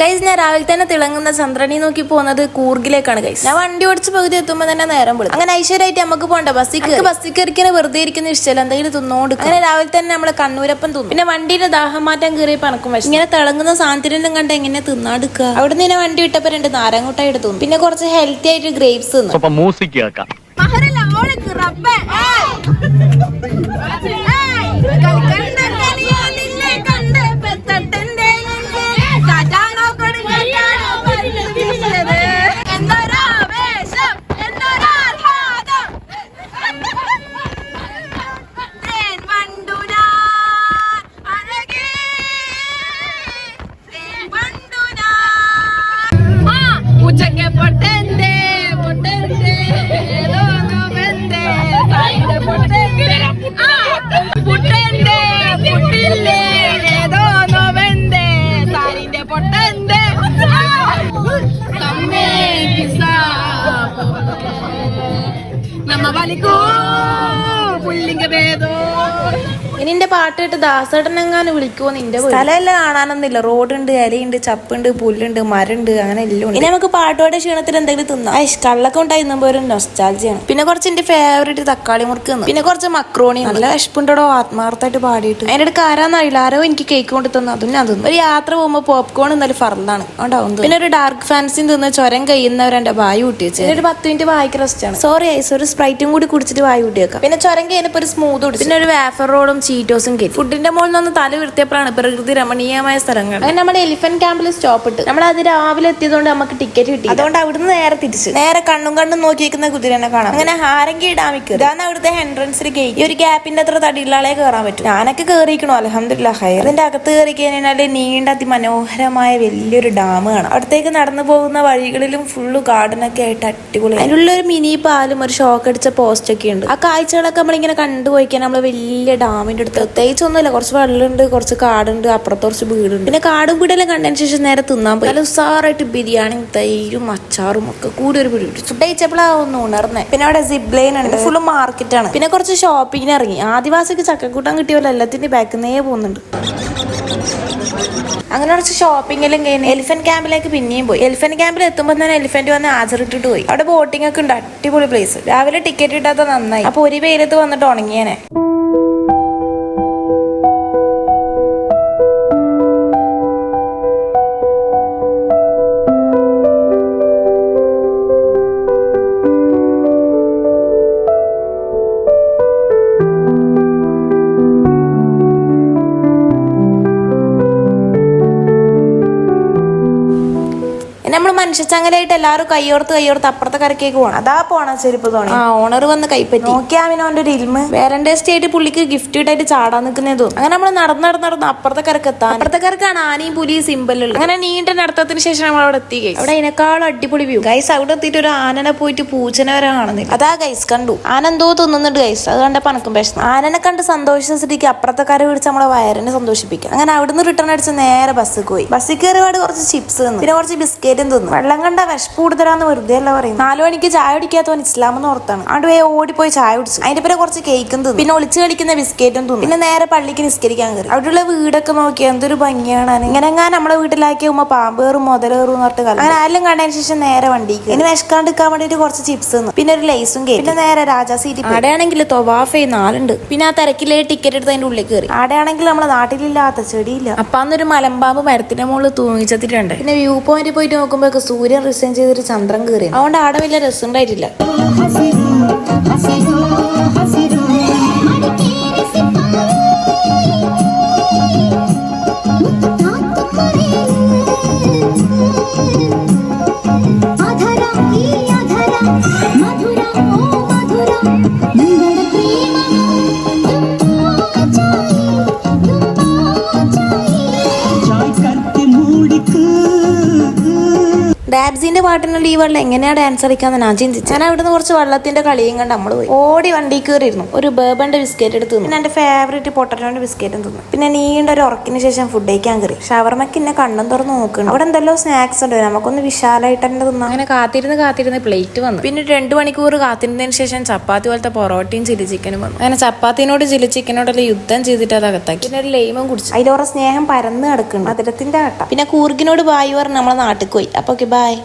Guys ഞാൻ രാവിലെ തന്നെ തിളങ്ങുന്ന ചന്ദ്രനെ നോക്കി പോകുന്നത് കൂർഗിലേക്കാണ് ഗൈസ് ഞാൻ വണ്ടി ഓടിച്ച് പകുതി എത്തുമ്പോൾ തന്നെ നേരം വിളിച്ചു അങ്ങനെ ഐശ്വര്യമായിട്ട് നമുക്ക് പോകണ്ട ബസ്സിക്ക് ബസ്സിൽ കയറിക്കുന്ന വെറുതെ ഇരിക്കുന്ന ഇഷ്ടമല്ല എന്തെങ്കിലും തിന്നോണ്ട് അങ്ങനെ രാവിലെ തന്നെ നമ്മളെ കണ്ണൂരപ്പൻ തിന്നു. പിന്നെ വണ്ടിയുടെ ദാഹം മാറ്റാൻ കയറി പണക്കും പക്ഷെ ഇങ്ങനെ തിളങ്ങുന്ന സാധനത്തിനെല്ലാം കണ്ട എങ്ങനെ തിന്നാടുക്കുക അവിടെ നിന്ന് വണ്ടി വിട്ടപ്പോ രണ്ട് നാരങ്ങോട്ടായിട്ട് തിന്നു. പിന്നെ കുറച്ച് ഹെൽത്തി ആയിട്ട് ഗ്രേപ്സ് തിന്നു. Kabalik ko! Puling gabedo! ഇനി എന്റെ പാട്ട് കേട്ട് ദാസേട്ടനെങ്ങാനും വിളിക്കുമോ നിന്റെ സ്ഥലമെല്ലാം കാണാനൊന്നുമില്ല. റോഡുണ്ട് ഇലയുണ്ട് ചപ്പുണ്ട് പുല്ലുണ്ട് മരണ്ട് അങ്ങനെ എല്ലാം ഉണ്ട്. ഇനി നമുക്ക് പാട്ടോടെ ക്ഷീണത്തിൽ എന്തെങ്കിലും തിന്നാം. ഐഷ് കള്ളൊക്കെ ഉണ്ടായി തിന്നുമ്പോ ഒരു നൊസ്റ്റാൾജിയാണ് പിന്നെ കുറച്ച് എന്റെ ഫേവറേറ്റ് തക്കാളി മുറുക്ക് തിന്നു. പിന്നെ കുറച്ച് മക്രോണി നല്ല വിശപ്പുണ്ടോ ആത്മാർത്ഥമായിട്ട് പാടിയിട്ട്. അതിന്റെ അടുത്ത് ആരാന്നറിയില്ല ആരോ എനിക്ക് കേക്ക് കൊണ്ട് തന്നു. അതും ഞാൻ തിന്നു. ഒരു യാത്ര പോകുമ്പോൾ പോപ്കോൺ എന്നാലും ഫറന്നാണ് ഉണ്ടാവും പിന്നെ ഒരു ഡാർക്ക് ഫാൻസിൻ തിന്ന് ചൊരം കഴിയുന്നവരെ വായു കൂട്ടി വെച്ചു. ഒരു പത്ത് മിനിറ്റ് വായിക്ക് റെസ്റ്റ് ആണ്. സോറി ഐസ് ഒരു സ്പ്രൈറ്റും കൂടി കുടിച്ചിട്ട് വായു കൂട്ടി വെക്കാം. പിന്നെ ചൊരം കഴിഞ്ഞപ്പോ ഒരു സ്മൂത്ത് കുടിച്ചു. പിന്നെ ഒരു വേഫർ റോഡും ചീറ്റോസും കയറ്റി ഫുഡിന്റെ മുകളിൽ നിന്ന് തല ഉയർത്തിയപ്പോഴാണ് പ്രകൃതി രമണീയമായ സ്ഥലങ്ങൾ. അങ്ങനെ നമ്മുടെ എലിഫന്റ് ക്യാമ്പിൽ സ്റ്റോപ്പ് ഇട്ട്. നമ്മൾ അത് രാവിലെ എത്തിയതുകൊണ്ട് നമുക്ക് ടിക്കറ്റ് കിട്ടി അതുകൊണ്ട് അവിടുന്ന് നേരെ തിരിച്ച്. നേരെ കണ്ണും കണ്ണും നോക്കിയിരിക്കുന്ന കുതിരനെ കാണാം അങ്ങനെ ഹാരങ്കി ഡാമിക്ക് ഇതാണ് അവിടുത്തെ എൻട്രൻസിൽ ഗേറ്റ് ഈ ഒരു ഗ്യാപ്പിന്റെ അത്ര തടിയിലാളെ കയറാൻ പറ്റും. ഞാനൊക്കെ കയറിയിരിക്കണോ അലഹമില്ല ഹയർ ഇതിന്റെ അകത്ത് കയറി കഴിഞ്ഞാൽ നീണ്ട അതിമനോഹരമായ വലിയൊരു ഡാം കാണാം. അവിടത്തേക്ക് നടന്നു പോകുന്ന വഴികളിലും ഫുള്ള് ഗാർഡനൊക്കെ ആയിട്ട് അടിപൊളി. അതിനുള്ള ഒരു മിനി പാലും ഒരു ഷോക്ക് അടിച്ച പോസ്റ്റ് ഒക്കെ ഉണ്ട്. ആ കാഴ്ചകളൊക്കെ നമ്മളിങ്ങനെ കണ്ടുപോയിക്കാൻ നമ്മൾ വലിയ ഡാമിന്റെ അടുത്ത് പ്രത്യേകിച്ച് ഒന്നുമില്ല കുറച്ച് വെള്ളമുണ്ട് കുറച്ച് കാടുണ്ട് അപ്പുറത്ത് കുറച്ച് വീടുണ്ട്. പിന്നെ കാടും വീടെല്ലാം കണ്ടതിന് ശേഷം നേരെ തിന്നാൻ പോയി. നല്ല ഉസാറായിട്ട് ബിരിയാണി തൈരും അച്ചാറും ഒക്കെ കൂടി ഒരു പിടി ഫുഡ് കഴിച്ചപ്പോഴാണ് ഒന്ന് ഉണർന്നേ. പിന്നെ അവിടെ സിബ് ലൈൻ ഉണ്ട് ഫുള്ള് മാർക്കറ്റാണ് പിന്നെ കുറച്ച് ഷോപ്പിങ്ങിന് ഇറങ്ങി. ആദിവാസിക്ക് ചക്കക്കൂട്ടം കിട്ടിയല്ലോ എല്ലാത്തിന്റെ നേ പോകുന്നുണ്ട്. അങ്ങനെ കുറച്ച് ഷോപ്പിംഗ് എല്ലാം കഴിഞ്ഞ് എലിഫന്റ് ക്യാമ്പിലേക്ക് പിന്നെയും പോയി. എലിഫന്റ് ക്യാമ്പിൽ എത്തുമ്പോൾ തന്നെ എലിഫന്റ് വന്ന് ആചരിട്ടിട്ട് പോയി. അവിടെ ബോട്ടിംഗ് ഒക്കെ ഉണ്ട്. അടിപൊളി പ്ലേസ് രാവിലെ ടിക്കറ്റ് ഇട്ടാത്ത നന്നായി. അപ്പൊ ഒരു വെയിലത്ത് വന്നിട്ട് ഉണങ്ങിയേനെ. നമ്മൾ മനുഷ്യച്ചങ്ങലായിട്ട് എല്ലാവരും കയ്യോർത്ത് കയ്യോർത്ത് അപ്പുറത്തെ കരക്കേക്ക് പോകണം അതാ പോണ ചെരുപ്പ് തോന്നി ആ ഓണർ വന്ന് കൈപ്പറ്റി. നോക്കിയാമിനോന്റെ ഒരു ഇരുമ സ്റ്റേറ്റ് ആയിട്ട് പുള്ളിക്ക് ഗിഫ്റ്റ് ഇട്ടായിട്ട് ചാടാൻ നിൽക്കുന്നേ തോന്നും അങ്ങനെ നമ്മൾ നടന്ന് നടന്ന് നടന്ന് അപ്പുറത്തെ കരക്ക് എത്താൻ. അപ്പുറത്തെ കരക്കാണ് ആനയും പുലിയും സിമ്പലുള്ളത് അങ്ങനെ നീണ്ട നടത്തത്തിന് ശേഷം നമ്മൾ അവിടെ എത്തി ഗൈസ് അവിടെ അതിനേക്കാളും അടിപൊളി വ്യൂ ഗൈസ് അവിടെ എത്തിയിട്ട് ഒരു ആനനെ പോയിട്ട് പൂച്ചനെ വരെ കാണുന്നില്ല. അതാ ഗൈസ് കണ്ടു. ആന എന്തോ തിന്നുന്നുണ്ട് ഗൈസ് അത് കണ്ട പണക്കും വിഷമം. ആനനെ കണ്ട് സന്തോഷിച്ച സ്ഥിതിക്ക് അപ്പുറത്തെ കര പിടിച്ച് നമ്മളെ വയറിനെ സന്തോഷിപ്പിക്കാം അങ്ങനെ അവിടുന്ന് റിട്ടേൺ അടിച്ച് നേരെ ബസ്സിൽ പോയി. ബസ്സിൽ കയറി കുറച്ച് ചിപ്സ് തന്നു. പിന്നെ കുറച്ച് ബിസ്ക്കറ്റും തിന്നു. വെള്ളം കണ്ട വിശപ്പ് കൂടുതലാന്ന് വെറുതെ അല്ല പറയും നാലു മണിക്ക് ചായ കുടിക്കാത്തവൻ ഇസ്ലാം എന്ന് ഓർത്താണ്. അവിടെ പോയി ഓടിപ്പോയി ചായ കുടിച്ചു. അതിന്റെ പേരെ കുറച്ച് കേക്കും തിന്നു. പിന്നെ ഒളിച്ച് കളിക്കുന്ന ബിസ്ക്കറ്റും തിന്നു. പിന്നെ നേരെ പള്ളിക്ക് നിസ്കരിക്കാൻ കയറി. അവിടെയുള്ള വീടൊക്കെ നോക്കി എന്തൊരു ഭംഗിയാണ് ഇങ്ങനെ ഞാൻ നമ്മളെ വീട്ടിലാക്കി ഉമ്മ കയറും മുതലേറും എന്ന് പറഞ്ഞിട്ട് കളി അങ്ങനെ ആരെല്ലാം കണ്ടതിന് ശേഷം നേരെ വണ്ടിക്ക് ഇനി വിശക്കാണ്ടിരിക്കാൻ വേണ്ടിട്ട് കുറച്ച് ചിപ്സ് തന്നു. പിന്നെ ഒരു ലേസും കേക്ക് പിന്നെ നേരെ രാജാ സീറ്റ് അവിടെയാണെങ്കിൽ തൊവാഫേ നാലുണ്ട് പിന്നെ ആ തിരക്കിലെ ടിക്കറ്റ് എടുത്ത് അതിന്റെ ഉള്ളിൽ കയറി. ആടെയാണെങ്കിൽ നമ്മളെ നാട്ടിലില്ലാത്ത ചെടിയില്ല. അപ്പൊ അന്നൊരു മലമ്പാമ്പ് മരത്തിന്റെ മുകളിൽ തൂങ്ങിച്ചത്തിട്ടുണ്ട് പിന്നെ വ്യൂ പോയിന്റ് പോയിട്ട് നോക്കുമ്പോ സൂര്യൻ റിസൈൻ ചെയ്തൊരു ചന്ദ്രൻ കയറി അതുകൊണ്ട് ആടെ വലിയ രസം ഉണ്ടായിട്ടില്ല എന്റെ പാട്ടിനുള്ള ഈ വെള്ളം എങ്ങനെയാ ഡാൻസ് കളിക്കാന്ന് ഞാൻ ചിന്തിച്ചു. ഞാൻ അവിടുന്ന് കുറച്ച് വെള്ളത്തിന്റെ കളിയും കണ്ട് നമ്മൾ പോയി. ഓടി വണ്ടി കയറിയിരുന്നു. ഒരു ബേബന്റെ ബിസ്ക്കറ്റ് എടുത്ത് പിന്നെ എന്റെ ഫേവറേറ്റ് പൊട്ടറ്റോന്റെ ബിസ്ക്കറ്റും തിന്നു. പിന്നെ നീണ്ട ഒരു ഉറക്കിന് ശേഷം ഫുഡ് കഴിക്കാൻ കയറി. ഷവർമ്മക്ക് എന്നെ കണ്ണും തുറന്ന് നോക്കണം. അവിടെ എന്തല്ലോ സ്നാക്സ് ഉണ്ട്. നമുക്കൊന്ന് വിശാലായിട്ട് തന്നെ തിന്നു. അങ്ങനെ കാത്തിരുന്ന് കാത്തിരുന്ന് പ്ലേറ്റ് വന്നു. പിന്നെ രണ്ടു മണിക്കൂർ കാത്തിരുന്നതിന് ശേഷം ചപ്പാത്തി പോലത്തെ പൊറോട്ടയും ചില്ലി ചിക്കനും വന്നു. അങ്ങനെ ചപ്പാത്തിനോട് ചില്ലി ചിക്കനോടുള്ള യുദ്ധം ചെയ്തിട്ട് അത് അകത്താക്കി. പിന്നെ ഒരു ലൈമും കുടിച്ചു. അതിലോറെ സ്നേഹം പരന്ന് കിടക്കുന്നു. അതിരത്തിന്റെ ആട്ട. പിന്നെ കൂർഗിനോട് ബായി പറഞ്ഞ് നമ്മളെ നാട്ടിൽ പോയി. അപ്പൊ ഓക്കെ ബായ്